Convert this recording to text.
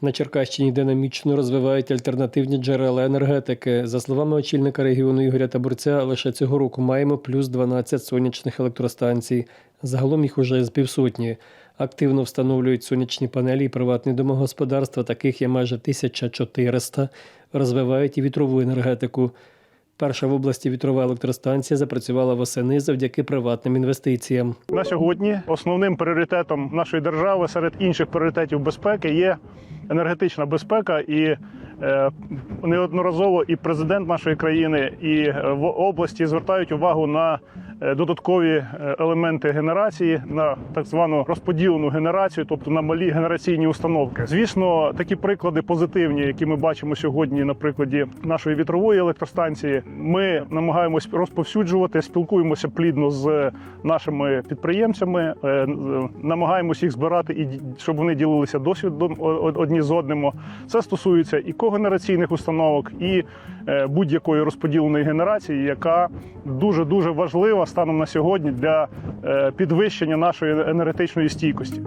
На Черкащині динамічно розвивають альтернативні джерела енергетики. За словами очільника регіону Ігоря Табурця, лише цього року маємо плюс 12 сонячних електростанцій. Загалом їх уже з півсотні. Активно встановлюють сонячні панелі і приватні домогосподарства, таких є майже 1400. Розвивають і вітрову енергетику. Перша в області вітрова електростанція запрацювала восени завдяки приватним інвестиціям. На сьогодні основним пріоритетом нашої держави серед інших пріоритетів безпеки є енергетична безпека. І е, неодноразово і президент нашої країни, і е, в області звертають увагу на додаткові е, елементи генерації, на так звану розподілену генерацію, тобто на малі генераційні установки. Звісно, такі приклади позитивні, які ми бачимо сьогодні на прикладі нашої вітрової електростанції. Ми намагаємось розповсюджувати, спілкуємося плідно з нашими підприємцями, е, намагаємось їх збирати і щоб вони ділилися досвідом одні з одним. Це стосується і когенераційних установок, і е, будь-якої розподіленої генерації, яка дуже дуже важлива станом на сьогодні для е, підвищення нашої енергетичної стійкості.